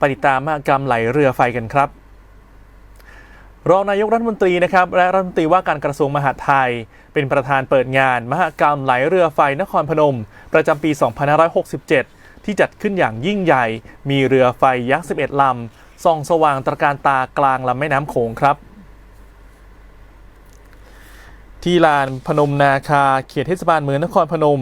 ปติตามมกรรมไหลเรือไฟกันครับ รองนายกรัฐมนตรีนะครับและรัฐมนตรีว่าการกระทรวงมหาดไทย เป็นประธานเปิดงาน มหกรรมไหลเรือไฟนครพนม ประจำปี 2567 ที่จัดขึ้นอย่างยิ่งใหญ่ มีเรือไฟยักษ์ 11 ลำส่องสว่างตระการตากลางลำแม่น้ำโขงครับที่ลานพนมนาคาเขตเทศบาลเมืองนครพนม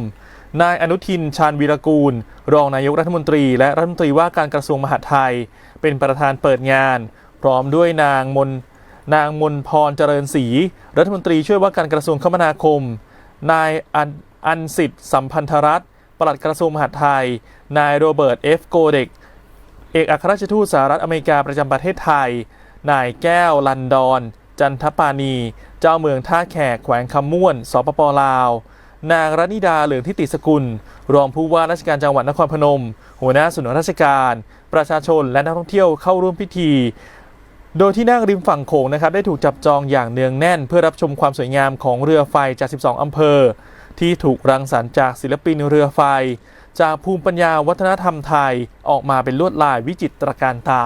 นายอนุทิน ชาญวีรกูล รองนายกรัฐมนตรี และรัฐมนตรีว่าการกระทรวงมหาดไทย เป็นประธานเปิดงาน พร้อมด้วยนางมนนางมนพรเจริญศรีรัฐมนตรีช่วยว่าการกระทรวงคมนาคม นายอันอันสิทธิ์สัมพันธรัตน์ปลัดกระทรวงมหาดไทย นายโรเบิร์ตเอฟโกเด็ก เอกอัครราชทูตสหรัฐอเมริกาประจำประเทศไทย นายแก้วลันดอน จันทปานี เจ้าเมืองท่าแขกแขวงคำม่วน สปปลาว นางรนิดาเหลืองทิติสกุล รองผู้ว่าราชการจังหวัดนครพนม หัวหน้าส่วนราชการ ประชาชนและนักท่องเที่ยวเข้าร่วมพิธี โดยที่นั่งริมฝั่งโขงนะครับได้ถูกจับจองอย่างเนืองแน่น เพื่อรับชมความสวยงามของเรือไฟจาก 12 อำเภอ ที่ถูกรังสรรค์จากศิลปินเรือไฟ จากภูมิปัญญาวัฒนธรรมไทยออกมาเป็นลวดลายวิจิตรการตา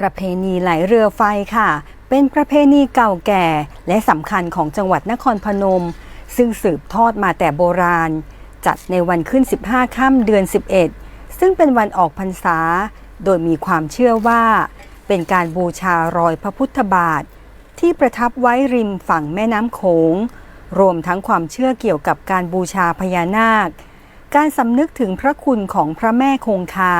ประเพณีไหลเรือไฟค่ะ เป็นประเพณีเก่าแก่และสำคัญของจังหวัดนครพนม ซึ่งสืบทอดมาแต่โบราณ จัดในวันขึ้น 15 ค่ำเดือน 11 ซึ่งเป็นวันออกพรรษา โดยมีความเชื่อว่า เป็นการบูชารอยพระพุทธบาท ที่ประทับไว้ริมฝั่งแม่น้ำโขง รวมทั้งความเชื่อเกี่ยวกับการบูชาพญานาค การสำนึกถึงพระคุณของพระแม่คงคา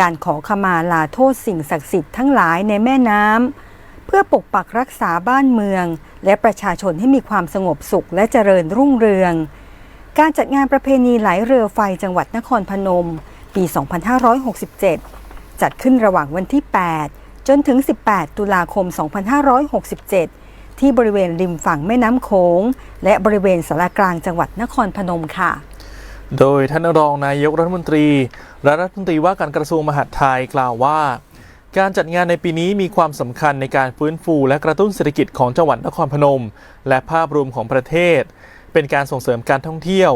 การขอขมาลาโทษสิ่งศักดิ์สิทธิ์ทั้งหลายในแม่น้ำ พื่อปกปักรักษาบ้านเมือง และประชาชนให้มีความสงบสุขและเจริญรุ่งเรือง การจัดงานประเพณีไหลเรือไฟจังหวัดนครพนม ปี 2567 จัดขึ้นระหว่างวันที่ 8 จนถึง 18 ตุลาคม 2567 ที่บริเวณริมฝั่งแม่น้ำโขง และบริเวณสารกลางจังหวัดนครพนมค่ะโดยท่านรองนายกรัฐมนตรีและรัฐมนตรีว่าการกระทรวงมหาดไทยกล่าวว่า การจัดงานในปีนี้มีความสำคัญในการฟื้นฟูและกระตุ้นเศรษฐกิจของจังหวัดนครพนม และภาพรวมของประเทศ เป็นการส่งเสริมการท่องเที่ยว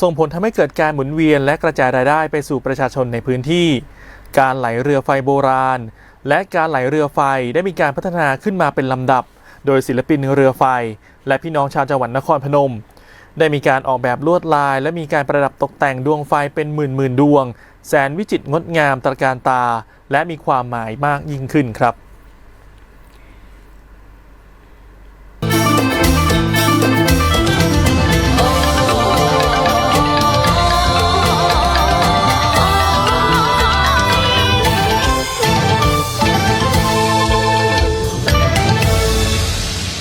ส่งผลทำให้เกิดการหมุนเวียนและกระจายรายได้ไปสู่ประชาชนในพื้นที่ การไหลเรือไฟโบราณ และการไหลเรือไฟได้มีการพัฒนาขึ้นมาเป็นลำดับ โดยศิลปินเรือไฟ และพี่น้องชาวจังหวัดนครพนม ได้มีการออกแบบลวดลาย และมีการประดับตกแต่งดวงไฟเป็นหมื่นหมื่นๆดวง แสนวิจิตรงดงามตระการตา และมีความหมายมากยิ่งขึ้นครับ